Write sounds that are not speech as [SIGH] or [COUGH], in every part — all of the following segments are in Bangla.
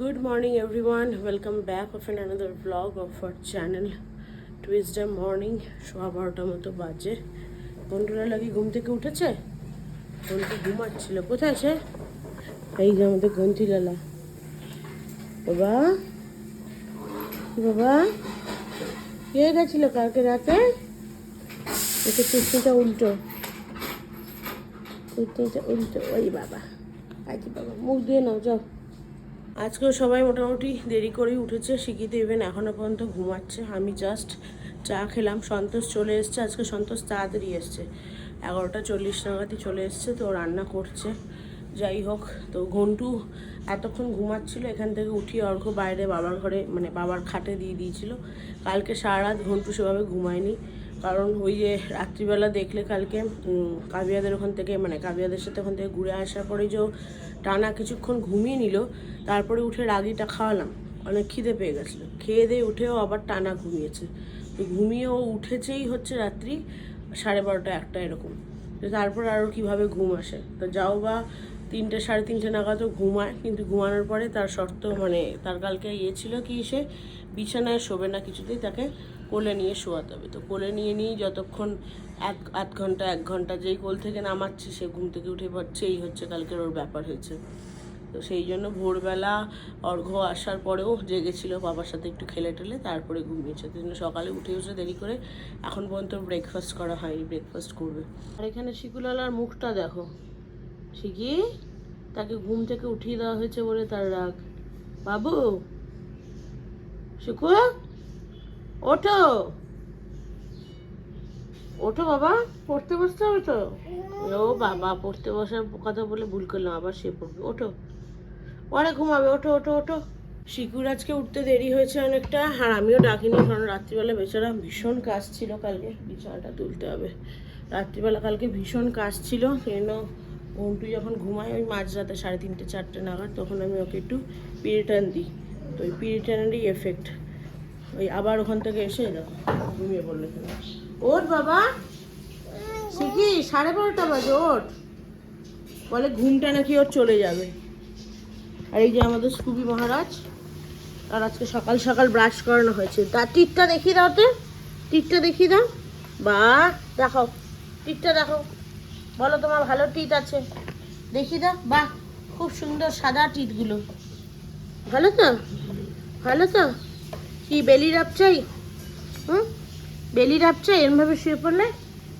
Good morning, everyone. Welcome back of an another vlog of our channel. Tuesday morning, সোয়া বারোটার মতো বাজে। বন্ধুরা লাগি ঘুম থেকে উঠেছে? বন্ধু ঘুমাচ্ছিল। কোথায় আছে এই যে আমাদের গন্তি বাবা? বাবা? কে গেছিল কালকে রাতে? একটু কুর্তিটা উল্টো। কুর্তিটা উল্টো। ওই বাবা। আজ বাবা মুখ দিয়ে নাও যাও। আজকেও সবাই মোটামুটি দেরি করেই উঠেছে শিখিতে ইভেন এখনও পর্যন্ত ঘুমাচ্ছে। আমি জাস্ট চা খেলাম, সন্তোষ চলে এসছে, আজকে সন্তোষ তাড়াতাড়ি এসছে। এগারোটা চল্লিশ নাগাদই চলে এসছে, তো রান্না করছে। যাই হোক, তো ঘন্টু এতক্ষণ ঘুমাচ্ছিল, এখান থেকে উঠিয়ে অর্ঘ বাইরে বাবার ঘরে মানে বাবার খাটে দিয়ে দিয়েছিল। কালকে সারা রাত ঘন্টু সেভাবে ঘুমায়নি। কারণ ওই যে রাত্রিবেলা দেখলে কালকে কাবিয়াদের ওখান থেকে মানে কাবিয়াদের সাথে ওখান থেকে ঘুরে আসার পরে যে টানা কিছুক্ষণ ঘুমিয়ে নিল, তারপরে উঠে রাগিটা খাওয়ালাম। অনেক খিদে পেয়ে গেছিল। খেয়ে দিয়ে উঠেও আবার টানা ঘুমিয়েছে। তো ঘুমিয়ে ও উঠেছেই হচ্ছে রাত্রি সাড়ে বারোটা একটা এরকম। তো তারপর আরও কীভাবে ঘুম আসে? তো যাও বা তিনটে, সাড়ে তিনটে নাগাদও ঘুমায়। কিন্তু ঘুমানোর পরে তার শর্ত মানে তার কালকে ইয়ে ছিল কি সে বিছানায় শোবে না কিছুতেই তাকে কোলে নিয়ে শোয়াতে হবে। তো কোলে নিয়ে নিয়ে যতক্ষণ এক, আধ ঘণ্টা, এক ঘণ্টা যেই কোল থেকে নামাচ্ছি সে ঘুম থেকে উঠে পড়ছে এই হচ্ছে কালকের ওর ব্যাপার হয়েছে। তো সেই জন্য ভোরবেলা অর্ঘ্য আসার পরেও জেগেছিল বাবার সাথে একটু খেলে টেলে, তারপরে ঘুমিয়েছে। তো সকালে উঠে উঠে দেরি করে এখন পর্যন্ত ব্রেকফাস্ট করা হয়নি ব্রেকফাস্ট করবে। আর এখানে শিকুলালার মুখটা দেখো। শিখি তাকে ঘুম থেকে উঠিয়ে দেওয়া হয়েছে বলে তার রাগ। বাবু! শিকু ওঠো। ওঠো বাবা, পড়তে বসতে হবে তো? ও বাবা, পড়তে বসার কথা বলে ভুল করলাম, আবার সে পড়বে। ওঠো। পরে ঘুমাবে। ওঠো ওঠো ওঠো। শিকুর আজকে উঠতে দেরি হয়েছে অনেকটা। আর আমিও ডাকিনি, কারণ রাত্রিবেলা বেচারা ভীষণ কাজ ছিল। কালকে বিছানাটা তুলতে হবে। রাত্রিবেলা কালকে ভীষণ কাজ ছিল। জন্য ঘন্টু যখন ঘুমায়, ওই মাঝরাতে সাড়ে তিনটে, চারটে নাগাদ, তখন আমি ওকে একটু পিরিটান দিই। তো ওই পিরিটানেরই এফেক্ট। ওই আবার ওখান থেকে এসে দেখো, ঘুমিয়ে পড়ল ওঠ বাবা। শিখি, সাড়ে বারোটা বাজে, ওঠ। বলে ঘুমটা নাকি ওর চলে যাবে। আর এই যে আমাদের স্কুবি মহারাজ আর আজকে সকাল সকাল ব্রাশ করানো হয়েছে। তার টিটটা দেখিয়ে দাও তো। টিটটা দেখিয়ে দাও। বা দেখাও টিটটা দেখো। বলো তোমার ভালো টিট আছে? দেখি দাও। বাহ, খুব সুন্দর সাদা টিটগুলো। ভালো তো? ভালো তো? কি বেলি রাপ চাই হুম? বেলি রাপ চাই এরমভাবে শুয়ে পড়লে?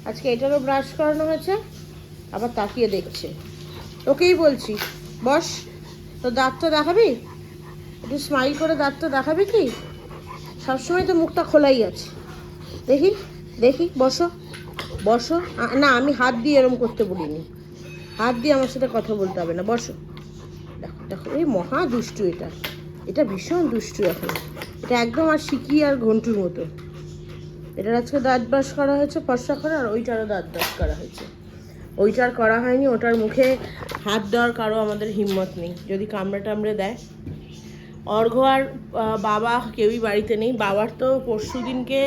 আজকে এটারও ব্রাশ করানো হয়েছে, আবার তাকিয়ে দেখছে। ওকেই বলছি, বস তো দাঁতটা দেখাবি? একটু স্মাইল করে দাঁতটা দেখাবি কি? সবসময় তো মুখটা খোলাই আছে। দেখি দেখি, বসো বসো। না, আমি হাত দিয়ে এরম করতে বলিনি। হাত দিয়ে আমার সাথে কথা বলতে হবে না, বসো। দেখো দেখো, এই মহা দুষ্টু এটা। এটা ভীষণ দুষ্টু এখন। এটা একদম আর শিকি আর ঘন্টুর মতো। এটার আজকে দাঁত ব্রাশ করা হয়েছে, ফর্সা করা, আর ওইটারও দাঁত ব্রাশ করা হয়েছে। ওইটার করা হয়নি, ওটার মুখে হাত দেওয়ার কারও আমাদের হিম্মত নেই। যদি কামড়ে টামড়ে দেয়। অর্ঘ্য আর বাবা কেউই বাড়িতে নেই। বাবার তো পরশু দিনকে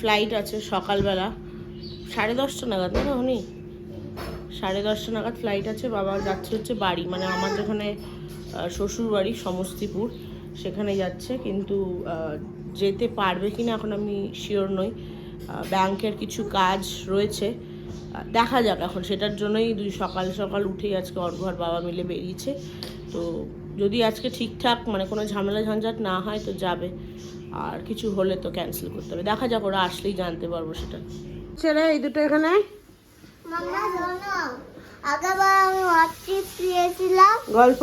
ফ্লাইট আছে সকালবেলা। সাড়ে দশটা নাগাদ না উনি সাড়ে দশটা নাগাদ ফ্লাইট আছে, বাবা যাচ্ছে হচ্ছে বাড়ি। মানে আমার যেখানে আহ, শ্বশুর সমস্তিপুর। সেখানে যাচ্ছে কিন্তু যেতে পারবে কি না এখন আমি শিওর নই। ব্যাংকের কিছু কাজ রয়েছে। দেখা যাক এখন। সেটার জন্যই দুই সকাল সকাল উঠেই আজকে অর্ঘ আর বাবা মিলে বেরিয়েছে। তো যদি আজকে ঠিকঠাক মানে কোনো ঝামেলা ঝঞ্ঝাট না হয় তো যাবে। আর কিছু হলে তো ক্যান্সেল করতে হবে। দেখা যাক ওরা আসলেই জানতে পারব সেটা। ছেলে এই দুটো এখানে। গল্প।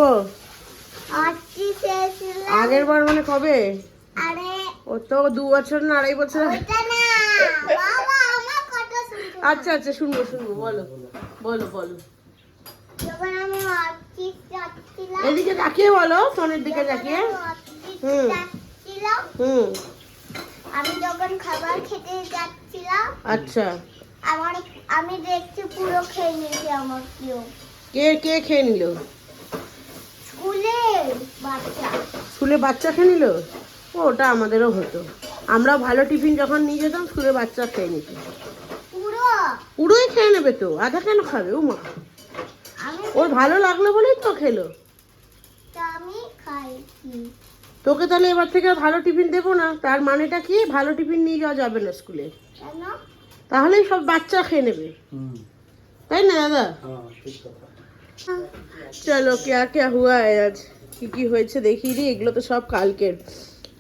আগের বার মানে কবে? আরে ও তো দু বছর না আড়াই বছর আচ্ছা আচ্ছা শুনব শুনব বলো বলো বলো। এদিকে তাকিয়ে বলো ফোনের দিকে তাকিয়ে। হুম। হুম। আমি যখন খাবার খেতে যাচ্ছিলাম আচ্ছা। আমার আমি দেখছি পুরো খেয়ে নিয়েছি আমার কেউ কে কে খেয়ে নিল? স্কুলে বাচ্চা খেয়ে নিল? ও ওটা আমাদেরও হতো। আমরা ভালো টিফিন যখন নিয়ে যেতাম স্কুলে বাচ্চা খেয়ে নিত। পুরো পুরোই খেয়ে নেবে তো আধা কেন খাবে? ও মা ওর ভালো লাগল বলেই তো খেলো। তো আমি খাই নি। তোকে তাহলে এবার থেকে আর ভালো টিফিন দেবো না? তার মানেটা কি? ভালো টিফিন নিয়ে যাওয়া যাবে না স্কুলে। তাহলেই সব বাচ্চা খেয়ে নেবে। তাই না দাদা? চলো ক্যা ক্যা হুয়া আজ? কি কি হয়েছে দেখিয়ে দিই এগুলো তো সব কালকের।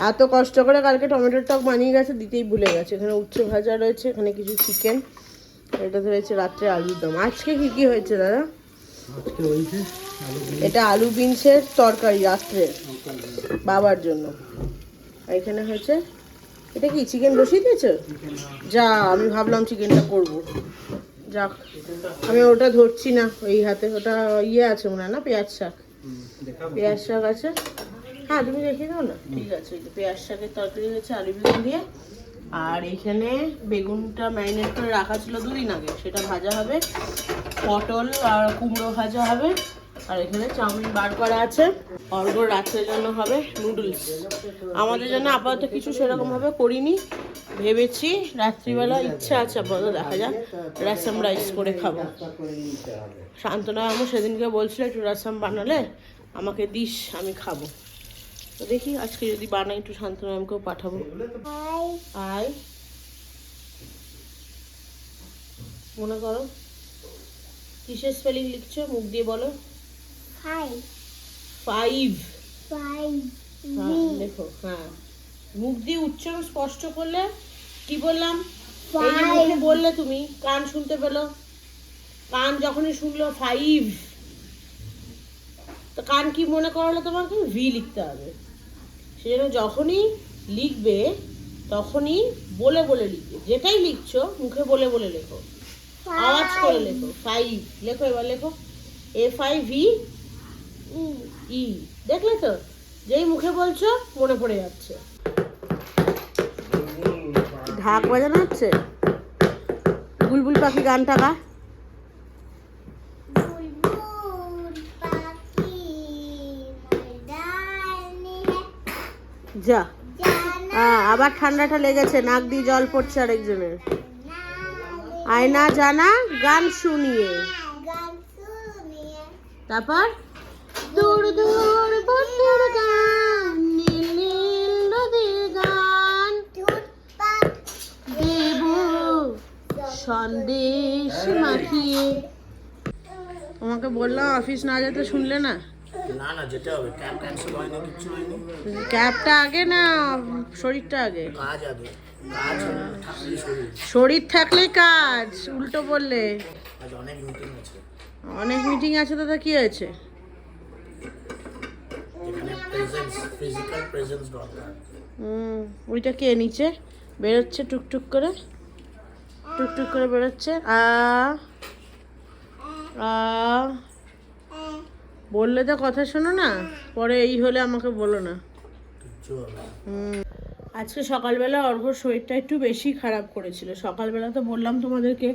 এত কষ্ট করে কালকে টমেটোর টক বানিয়ে গেছে দিতেই ভুলে গেছে। এখানে উচ্ছে ভাজা রয়েছে এখানে কিছু চিকেন এটা রয়েছে রাত্রে আলুর দম। আজকে কি কি হয়েছে দাদা? আজকে হয়েছে এটা আলু বিনসের তরকারি রাত্রে বাবার জন্য। আর এখানে হয়েছে এটা কি চিকেন বসিয়ে দিয়েছ? যা আমি ভাবলাম চিকেনটা করব। যাক, আমি ওটা ধরছি না, ওই হাতে, ওটা ইয়ে আছে মনে না, পেঁয়াজ শাক? পেঁয়াজ শাক আছে? হ্যাঁ তুমি দেখিয়ে দাও না। ঠিক আছে পেঁয়াজ শাকের তরকারি হয়েছে আলু বেগুন দিয়ে। আর এখানে বেগুনটা ম্যারিনেট করে রাখা ছিল দুদিন আগে, সেটা ভাজা হবে। পটল আর কুমড়ো ভাজা হবে। আর এখানে চাউমিন বার করা আছে। অর্ঘ রাত্রের জন্য হবে নুডলস। আমাদের জন্য আপাতত কিছু সেরকম ভাবে করিনি। ভেবেছি রাত্রিবেলা ইচ্ছা আছে আপাতত দেখা যাক। রাসাম রাইস করে খাব। শান্তনা আমার সেদিনকে বলছিল একটু রাসাম বানালে আমাকে দিস আমি খাব। তো দেখি আজকে যদি বানাই একটু শান্তনা আমাকেও পাঠাবো। আয়। মনে করো কিসের স্পেলিং লিখছো? মুখ দিয়ে বলো। ফাইভ ফাই হ্যাঁ হ্যাঁ। মুখ দিয়ে উচ্চারণ স্পষ্ট করলে কি বললাম? বললে তুমি কান শুনতে পেল। কান যখনই শুনলো ফাইভ তো কান কি মনে করালো তোমাকে? ভি লিখতে হবে। সেজন্য যখনই লিখবে তখনই বলে বলে লিখবে। যেটাই লিখছো মুখে বলে বলে লেখো। আওয়াজ করে লেখো। ফাইভ লেখো এবার লেখো। এফ আই ভি ই দেখলে তো? যেই মুখে বলছো মনে পড়ে যাচ্ছে। ঢাক বাজানো হচ্ছে? বুলবুল পাখি গানটা গা যা। আবার ঠান্ডাটা লেগেছে, নাক দিয়ে জল পড়ছে আরেকজনের। আয়না জানা, গান শুনিয়ে। তারপর? দূর দূর গান নীল নীল নদীর গান টুটপাট দেব সন্দেশ মাখিয়ে। তোমাকে বললাম অফিস না যেতে শুনলে না? না না যেতে হবে। ক্যাব ক্যান্সেল হয়নি কিচ্ছু হয়নি। ক্যাবটা আগে না শরীরটা আগে? কাজ আগে। শরীর। থাকলেই কাজ উল্টো বললে। আজ অনেক মিটিং আছে। অনেক মিটিং আছে তা কি দরকার। হুম ওইটা কে নিচে? বেরোচ্ছে টুকটুক করে? টুকটুক করে বেরোচ্ছে। আ আ, বললে তো কথা শোনো না, পরে এই হলে আমাকে বলো না। আজকে সকালবেলা অর্ঘর শরীরটা একটু বেশি খারাপ করেছিল। সকালবেলা তো বললাম তোমাদেরকে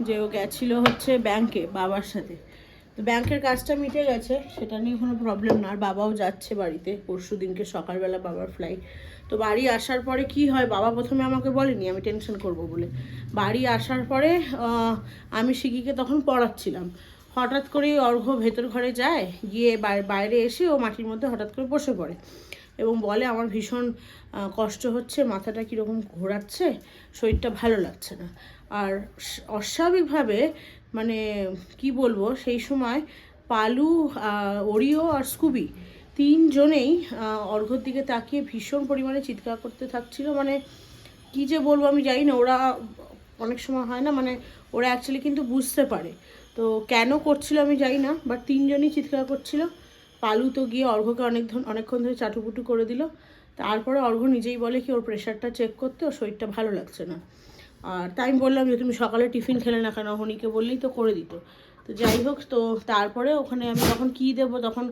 যে ও গেছিল হচ্ছে ব্যাংকে বাবার সাথে। তো ব্যাংকের কাজটা মিটে গেছে, সেটা নিয়ে কোনো প্রবলেম না। আর বাবাও যাচ্ছে বাড়িতে, পরশু দিনকে সকালবেলা বাবার ফ্লাইট তো বাড়ি আসার পরে কি হয়, বাবা প্রথমে আমাকে বলেনি, আমি টেনশন করব বলে। বাড়ি আসার পরে আমি শিকিকে তখন পড়াচ্ছিলাম। হঠাৎ করে অর্ঘ্য ভেতর ঘরে যায়, গিয়ে বাইরে এসে ও মাটির মধ্যে হঠাৎ করে বসে পড়ে এবং বলে, আমার ভীষণ কষ্ট হচ্ছে, মাথাটা কীরকম ঘোরাচ্ছে, শরীরটা ভালো লাগছে না। আর অস্বাভাবিকভাবে মানে কি বলব, সেই সময় পালু ওরিও আর স্কুবি তিনজনেই অর্ঘ্যর দিকে তাকিয়ে ভীষণ পরিমাণে চিৎকার করতে থাকছিল। মানে কি যে বলব আমি জানি না, ওরা অনেক সময় হয় না মানে ওরা অ্যাকচুয়ালি কিন্তু বুঝতে পারে। তো কেন করছিল আমি জানি না বাট তিনজনই চিৎকার করছিল। পালু তো গিয়ে অর্ঘ্যকে অনেক অনেকক্ষণ ধরে চাটুপুটু করে দিল। তারপরে অর্ঘ্য নিজেই বলে কি, ওর প্রেশারটা চেক করতে, ওর শরীরটা ভালো লাগছে না। আর তাই আমি বললাম যে, তুমি সকালে টিফিন খেলে না কেন? হনিকে বললেই তো করে দিত। তো যাই হোক, তো তারপরে ওখানে আমি তখন কী দেবো, তখন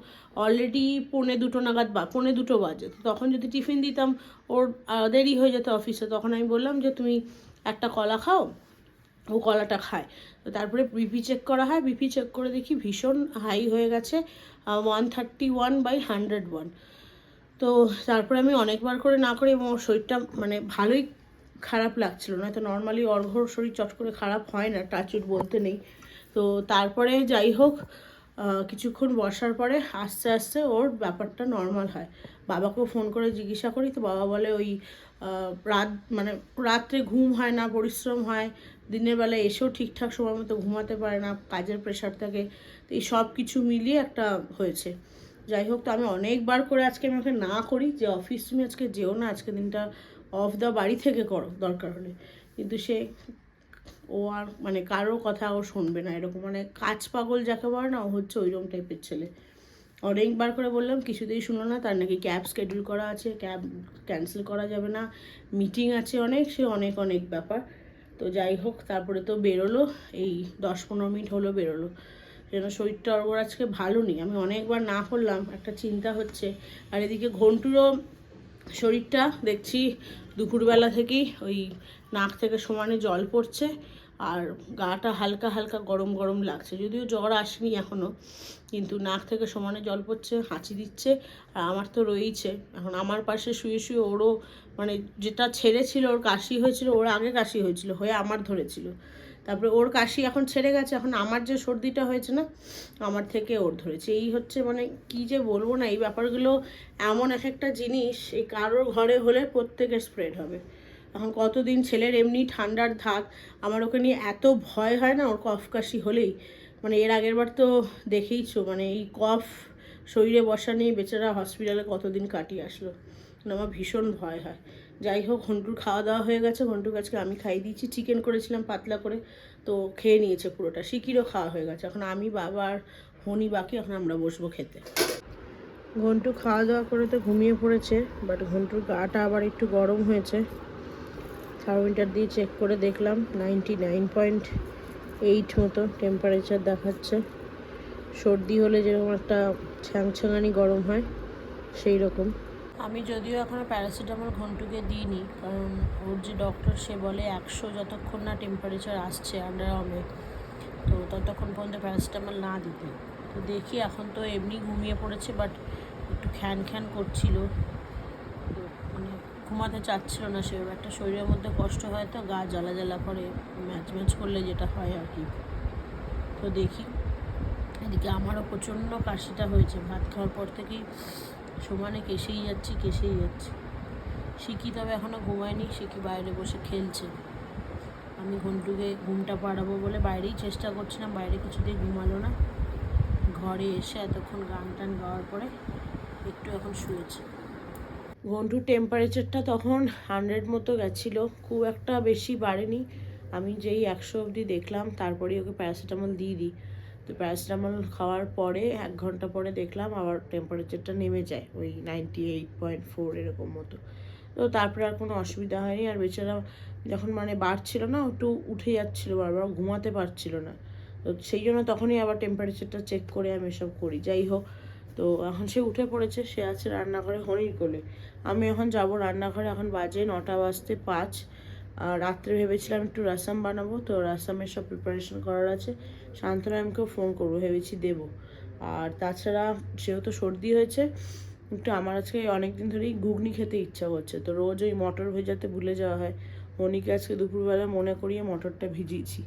অলরেডি পৌনে দুটো নাগাদ বা, পৌনে দুটো বাজে। তো তখন যদি টিফিন দিতাম, ওর দেরি হয়ে যেত অফিসে তখন আমি বললাম যে, তুমি একটা কলা খাও, ও কলাটা খায়। তো তারপরে বিপি চেক করা হয়। বিপি চেক করে দেখি ভীষণ হাই হয়ে গেছে one thirty one by hundred one তো তারপরে আমি অনেকবার করে না করে, এবং ওর শরীরটা মানে ভালোই খারাপ লাগছিল না তো নর্মালি অর্ঘর শরীর চট করে খারাপ হয় না টাচুট বলতে নেই। তো তারপরে যাই হোক কিছুক্ষণ বসার পরে আস্তে আস্তে ওর ব্যাপারটা নর্মাল হয়। বাবাকেও ফোন করে জিজ্ঞাসা করি, তো বাবা বলে ওই রাত মানে রাত্রে ঘুম হয় না, পরিশ্রম হয়, দিনের বেলা এসেও ঠিকঠাক সময় মতো ঘুমাতে পারে না, কাজের প্রেশার থাকে, তো এই সব কিছু মিলিয়ে একটা হয়েছে। যাই হোক, তো আমি অনেকবার করে আজকে আমি ওকে না করি, যে অফিস তুমি আজকে যেও না, আজকে দিনটা অফ দ্য বাড়ি থেকে করো, দরকার হলে। কিন্তু সে, ও আর মানে কারও কথা ও শুনবে না, এরকম মানে কাজ পাগল যাকে বলে না, ও হচ্ছে ওইরকম টাইপের ছেলে। অনেকবার করে বললাম, কিছুতেই শুনলো না, তার নাকি ক্যাব স্কেডিউল করা আছে ক্যাব ক্যান্সেল করা যাবে না মিটিং আছে অনেক, সে অনেক অনেক ব্যাপার। তো যাই হোক, তারপরে তো বেরোলো, এই দশ পনেরো মিনিট হলো বেরোলো। যেন শরীরটা ওর আজকে ভালো নেই, আমি অনেকবার না করলাম একটা চিন্তা হচ্ছে। আর এদিকে ঘন্টুরও শরীরটা দেখছি দুপুরবেলা থেকেই ওই নাক থেকে সমানে জল পড়ছে আর গাটা হালকা হালকা গরম গরম লাগছে। যদিও জ্বর আসেনি এখনও কিন্তু নাক থেকে সমানে জল পড়ছে, হাঁচি দিচ্ছে আর আমার তো রয়েইছে। এখন আমার পাশে শুয়ে শুয়ে ওরও মানে যেটা ছেড়েছিল, ওর কাশি হয়েছিল, ওর আগে কাশি হয়েছিল, হয়ে আমার ধরেছিল। তারপরে ওর কাশি এখন ছেড়ে গেছে, এখন আমার যে সর্দিটা হয়েছে না, আমার থেকে ওর ধরেছে। এই হচ্ছে মানে কি যে বলব না, এই ব্যাপারগুলো এমন এক একটা জিনিস, এই কারোর ঘরে হলে প্রত্যেকের স্প্রেড হবে। এখন কতদিন ছেলের এমনি ঠান্ডার ধাক আমার ওকে নিয়ে এত ভয় হয় না, ওর কফ কাশি হলেই? মানে এর আগের বার তো দেখেইছো মানে এই কফ, শরীরে বসা নিয়ে বেচারা হসপিটালে কতদিন কাটিয়ে আসলো। মানে আমার ভীষণ ভয় হয়। যাই হোক ঘন্টুর খাওয়া দাওয়া হয়ে গেছে। ঘন্টুর কাছকে আমি খাইয়ে দিয়েছি। চিকেন করেছিলাম পাতলা করে। তো খেয়ে নিয়েছে পুরোটা। শিকিরও খাওয়া হয়ে গেছে। এখন আমি, বাবা আর হনি বাকি। এখন আমরা বসবো খেতে। ঘন্টু খাওয়া দাওয়া করে তো ঘুমিয়ে পড়েছে। বাট ঘন্টুর গাটা আবার একটু গরম হয়েছে। থার্মোমিটার দিয়ে চেক করে দেখলাম। নাইনটি নাইন পয়েন্ট এইট মতো টেম্পারেচার দেখাচ্ছে। সর্দি হলে যেরকম একটা ছ্যাংছ্যাঙানি গরম হয় সেই রকম আমি যদিও এখনও প্যারাসিটামল ঘন্টুকে দিইনি, কারণ ওর যে ডক্টর সে বলে একশো যতক্ষণ না টেম্পারেচার আসছে আন্ডার তো ততক্ষণ পর্যন্ত প্যারাসিটামল না দিতে। তো দেখি, এখন তো এমনি ঘুমিয়ে পড়েছে বাট একটু খ্যান খ্যান করছিল। মানে ঘুমাতে চাচ্ছিল না সে, একটা শরীরের মধ্যে কষ্ট হয় তো, গা জ্বালা জ্বালা করে, ম্যাচ ম্যাচ করলে যেটা হয় আর কি। তো দেখি, এদিকে আমারও প্রচণ্ড কাশিটা হয়েছে, ভাত খাওয়ার পর থেকেই সমানে কেসেই যাচ্ছি কেসেই যাচ্ছি। শিখি তবে এখনও ঘুমায়নি? শিখি বাইরে বসে খেলছে? আমি ঘন্টুকে ঘুমটা পাড়াবো বলে বাইরেই চেষ্টা করছিলাম, বাইরে কিছুতেই ঘুমালো না। ঘরে এসে এতক্ষণ গান টান গাওয়ার পরে একটু এখন শুয়েছে। ঘন্টুর টেম্পারেচারটা তখন হান্ড্রেড মতো গেছিল, খুব একটা বেশি বাড়েনি। আমি যেই একশো অবধি দেখলাম, তারপরেই ওকে প্যারাসিটামল দিয়ে দিই। তো প্যারাসিটামল খাওয়ার পরে এক ঘণ্টা পরে দেখলাম আবার টেম্পারেচারটা নেমে যায়, ওই নাইনটি এইট পয়েন্ট ফোর এরকম মতো। তো তারপরে আর কোনো অসুবিধা হয়নি। আর বেচারা যখন মানে বাড়ছিল না, একটু উঠে যাচ্ছিল, বারবার ঘুমাতে পারছিল না। তো সেই জন্য তখনই আবার টেম্পারেচারটা চেক করে আমি এসব করি। যাই হোক, তো এখন সে উঠে পড়েছে, সে আছে রান্নাঘরে হনির কোলে। আমি এখন যাব রান্নাঘরে, এখন বাজে নটা বাজতে পাঁচ। আর রাত্রে ভেবেছিলাম একটু রাসাম বানাবো, তো রাসামের সব প্রিপারেশন করার আছে। শান্তরামকেও ফোন করব ভেবেছি দেবো। আর তাছাড়া যেহেতু সর্দি হয়েছে একটু আমার আজকে অনেক দিন ধরেই ঘুগনি খেতে ইচ্ছা করছে। তো রোজ ওই মটর ভেজাতে ভুলে যাওয়া হয়। মনিকে আজকে দুপুরবেলা মনে করিয়ে মটরটা ভিজিয়েছি।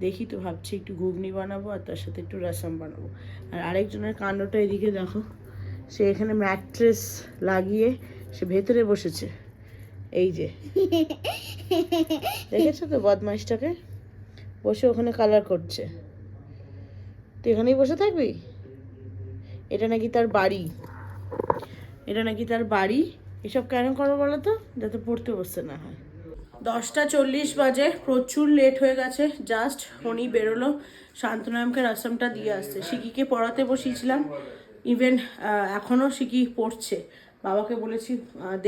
দেখি তো ভাবছি একটু ঘুগনি বানাবো আর তার সাথে একটু রাসাম বানাবো। আর আরেকজনের কাণ্ডটা এদিকে দেখো। সে এখানে ম্যাট্রেস লাগিয়ে সে ভেতরে বসেছে। এই যে। [LAUGHS] দেখেছ তো বদমাইশটাকে? বসে ওখানে কালার করছে। তুই এখানেই বসে থাকবি? এটা নাকি তার বাড়ি। এটা নাকি তার বাড়ি? এসব কেন করো বলো তো? যাতে পড়তে বসতে না হয়। দশটা চল্লিশ বাজে, প্রচুর লেট হয়ে গেছে। জাস্ট হনি বেরোলো শান্তনামকে রাসামটা দিয়ে আসতে। শিকিকে পড়াতে বসিয়েছিলাম। ইভেন এখনও শিকি পড়ছে। বাবাকে বলেছি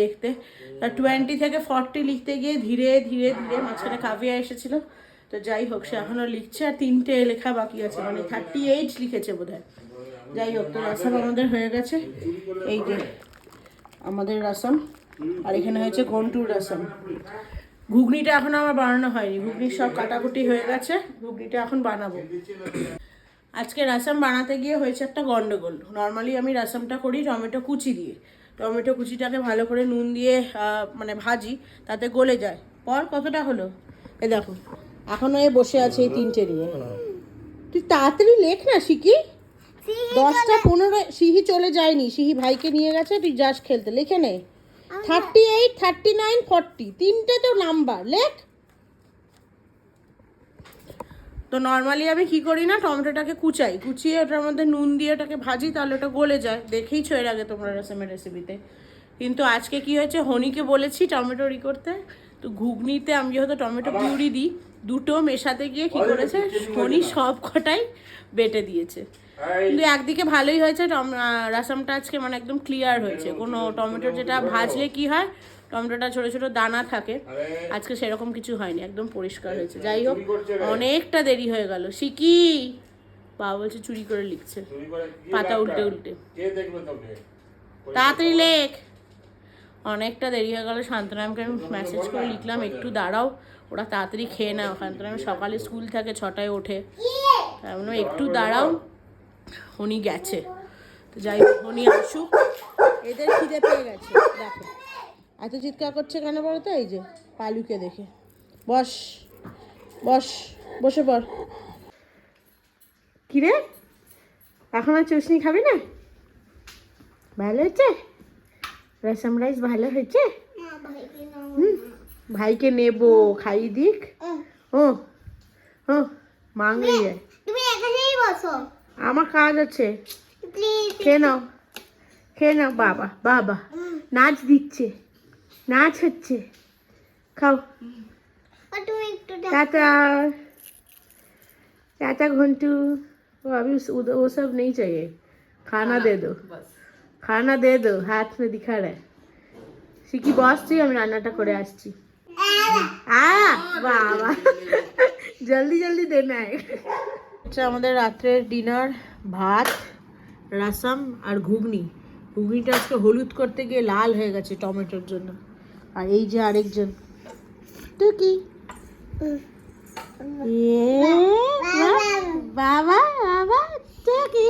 দেখতে। টোয়েন্টি থেকে ফর্টি লিখতে গিয়ে ধীরে ধীরে ধীরে মাঝখানে কাভিয়া এসেছিল। তো যাই হোক, সে এখনও লিখছে আর তিনটে লেখা বাকি আছে মানে থার্টি এইট লিখেছে বোধ হয় যাই হোক, তো রাসাম আমাদের হয়ে গেছে। এই যে আমাদের রাসাম আর এখানে হয়েছে ঘন্টুর রাসাম ঘুগনিটা এখন আমার বানানো হয়নি ঘুগনির সব কাটাকুটি হয়ে গেছে, ঘুগনিটা এখন বানাবো। আজকে রাসাম বানাতে গিয়ে হয়েছে একটা গন্ডগোল। নর্মালি আমি রাসামটা করি টমেটো কুচি দিয়ে। টমেটো কুচিটাকে ভালো করে নুন দিয়ে মানে ভাজি, তাতে গলে যায়। পর কতটা হলো? এ দেখো এখনও এ বসে আছে এই তিনটে নিয়ে। তুই তাড়াতাড়ি লেখ না শিখি দশটা পনেরো সিহি চলে যায়নি সিহি ভাইকে নিয়ে গেছে তুই যাস খেলতে লিখে নে। Thirty eight thirty nine forty তিনটে তো নাম্বার লেখ। তো নর্মালি আমি কি করি না টমেটোটাকে কুচাই কুচিয়ে ওটার মধ্যে নুন দিয়ে ওটাকে ভাজি তাহলে ওটা গলে যায়। দেখেইছো এর আগে তোমরা রসমের রেসিপিতে। কিন্তু আজকে কি হয়েছে হনিকে বলেছি টমেটো রি করতে। তো ঘুগনিতে আমি যেহেতু টমেটো পিউরি দিই দুটো মেশাতে গিয়ে কি করেছে? শনি সব কটাই বেটে দিয়েছে। কিন্তু একদিকে ভালোই হয়েছে রাসামটা আজকে মানে একদম ক্লিয়ার হয়েছে। কোনো টমেটো যেটা ভাজলে কি হয়? টমেটোটা ছোট ছোট দানা থাকে। আজকে সেরকম কিছু হয়নি একদম পরিষ্কার হয়েছে। যাই হোক অনেকটা দেরি হয়ে গেল। শিকি! বাবা বলছে চুরি করে লিখছে। পাতা উল্টে উল্টে। তাড়াতাড়ি লেখ। অনেকটা দেরি হয়ে গেল। শান্তনামকে আমি মেসেজ করে লিখলাম একটু দাঁড়াও ওরা তাড়াতাড়ি খেয়ে নাও। শান্তনাম সকালে স্কুল থাকে ছটায় ওঠে। বললাম, একটু দাঁড়াও উনি গেছে। তো যাই হোক উনি আসুক। এদের খিদে পেয়ে গেছে দেখো। এত চিৎকার করছে কেন বলো তো? এই যে পালুকে দেখে। বস বস বসে পড়। কিরে? এখন আর চুষনি খাবি না? ভালো হয়েছে? রসম রাইস ভালো হয়েছে হুম ভাইকে নেবো খাই দিক ও ও মাংলি যায় তুমি এখানেই বসো আমার কাজ আছে প্লিজ খেয়ে নাও খেয়ে নাও বাবা বাবা নাচ দিচ্ছে নাচ হচ্ছে খাও তুমি একটু ঢা- टाटा टाटा घंटू वो अभी उस उद- वो सब नहीं चाहिए खाना दे दो খানা দে দো হাত মে দিখা রে। শিখি বসছি আমি রান্নাটা করে আসছি। বাবা। জলদি জলদি দে এটা আমাদের রাত্রের ডিনার ভাত রাসাম আর ঘুগনি। ঘুগনিটা আজকে হলুদ করতে গিয়ে লাল হয়ে গেছে টমেটোর জন্য। আর এই যে আরেকজন। টুকি এ, বাবা বাবা টুকি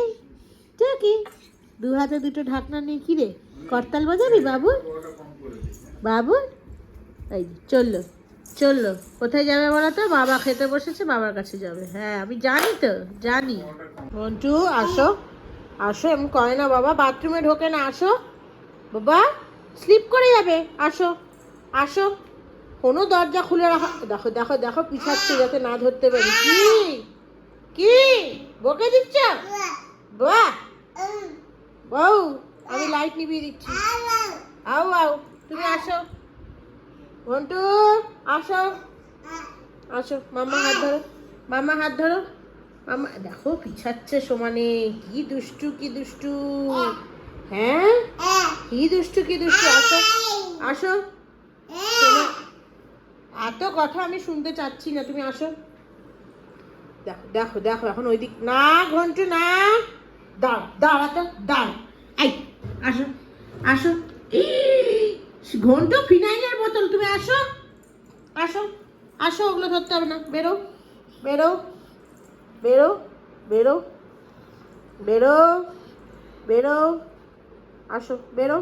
টুকি দু হাতে দুটো ঢাকনা নিয়ে কি রে? করতাল বাজাবি, বাবু? বাবু? এই চলল চলল। কোথায় যাবে বলো তো? বাবা খেতে বসেছে, বাবার কাছে যাবে। হ্যাঁ আমি জানি তো, জানি। মন্টু, আসো। আসো, এমন করে না বাবা, বাথরুমে ঢোকে না, আসো। বাবা স্লিপ করে যাবে, আসো আসো। কোনো দরজা খুলে রাখা, দেখো দেখো দেখো, পিছাচ্ছে যাতে না ধরতে পারি। কি? কি? বকে দিচ্ছ? বাহ! বউ আমি লাইট নিভিয়ে দিচ্ছি। আও আও, তুমি আসো। ঘন্টু আসো। আসো মামা হাত ধরো। মামা হাত ধরো। মামা দেখো, পিছাচ্ছে সমানে। কি দুষ্টু কি দুষ্টু। হ্যাঁ? কি দুষ্টু কি দুষ্টু? আসো আসো। এত কথা আমি শুনতে চাচ্ছি না, তুমি আসো। দেখো দেখো দেখো, এখন ওই দিক না, ঘন্টু, না। দাঁড়া দাঁড়া তো দাঁড়া এই, আসো আসো। ঘন্টু ফিনাইলের বোতল, তুমি আসো। আসো আসো, ওগুলো ধরতে হবে না। বেরো বেরো বেরো বেরো বেরো বেরো, আসো, বেরো।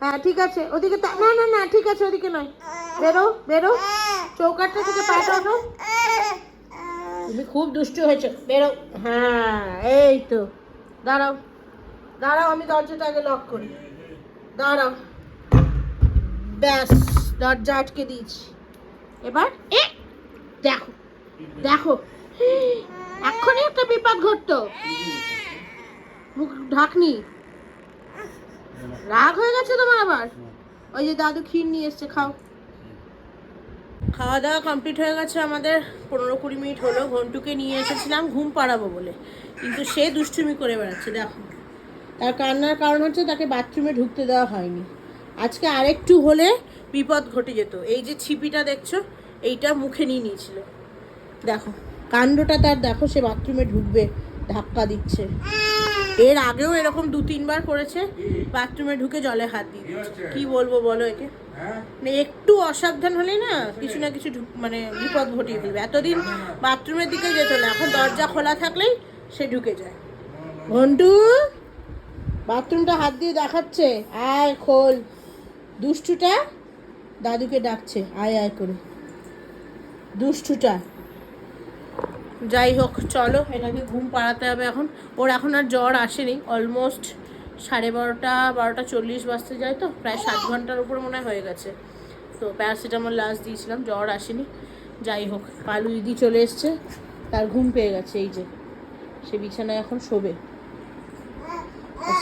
হ্যাঁ ঠিক আছে, ওদিকে না না না, ঠিক আছে, ওদিকে নয়। বেরো বেরো চৌকাটটা থেকে ওঠো তুমি খুব দুষ্ট হয়েছো। বেরো। হ্যাঁ এই তো। দাঁড়াও দাঁড়াও, আমি দরজাটা আগে লক করি। দাঁড়াও। ব্যাস, দরজা আটকে দিয়েছি। এবার এ, দেখো দেখো। এক্ষুনি একটা বিপদ ঘটতো। মুখ ঢাকনি। রাগ হয়ে গেছে তোমার আবার? ওই যে দাদু ক্ষীর নিয়ে এসছে, খাও। খাওয়া দাওয়া কমপ্লিট হয়ে গেছে আমাদের। পনেরো কুড়ি মিনিট হলো, ঘন্টুকে নিয়ে এসেছিলাম, ঘুম পাড়াবো বলে। কিন্তু সে দুষ্টুমি করে বেড়াচ্ছে দেখো। তার কান্নার কারণ হচ্ছে তাকে বাথরুমে ঢুকতে দেওয়া হয়নি। আজকে আরেকটু হলে বিপদ ঘটে যেত। এই যে ছিপিটা দেখছ এইটা মুখে নিয়ে নিয়েছিল। দেখো কাণ্ডটা তার দেখো সে বাথরুমে ঢুকবে ধাক্কা দিচ্ছে। এর আগেও এরকম দু তিনবার করেছে বাথরুমে ঢুকে জলে হাত দিয়ে। কি বলব বলো একে? হ্যাঁ? মানে একটু অসাবধান হলেই না কিছু না কিছু মানে বিপদ ঘটিয়ে ফেলবে। এতদিন বাথরুমের দিকে যেত না এখন দরজা খোলা থাকলেই সে ঢুকে যায়। ঘন্টু, বাথরুমটা হাত দিয়ে দেখাচ্ছে। আয়, খোল। দুষ্টুটা দাদুকে ডাকছে। আয় আয় করে। দুষ্টুটা। যাই হোক, চলো, এটাকে ঘুম পাড়াতে হবে এখন। ওর এখন আর জ্বর আসেনি। অলমোস্ট সাড়ে বারোটা বারোটা চল্লিশ বাজতে যায় তো, প্রায় সাত ঘণ্টার উপর মনে হয় গেছে। তো প্যারাসিটামল লাস্ট দিয়েছিলাম, জ্বর আসেনি। যাই হোক কালু দিদি চলে এসছে। তার ঘুম পেয়ে গেছে, এই যে। সে বিছানায় এখন শোবে।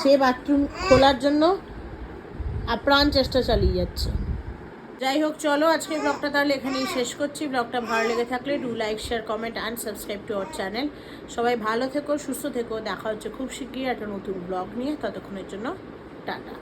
সে বাথরুম খোলার জন্য আপ্রাণ চেষ্টা চালিয়ে যাচ্ছে। যাই হোক, চলো আজকে ব্লগটা তাহলে এখানেই শেষ করছি। ব্লগটা ভালো লেগে থাকলে do like share comment and subscribe to our channel সবাই ভালো থেকো, সুস্থ থেকো। দেখা হচ্ছে খুব শিগগিরই একটা নতুন ব্লগ নিয়ে। ততক্ষণের জন্য টাটা।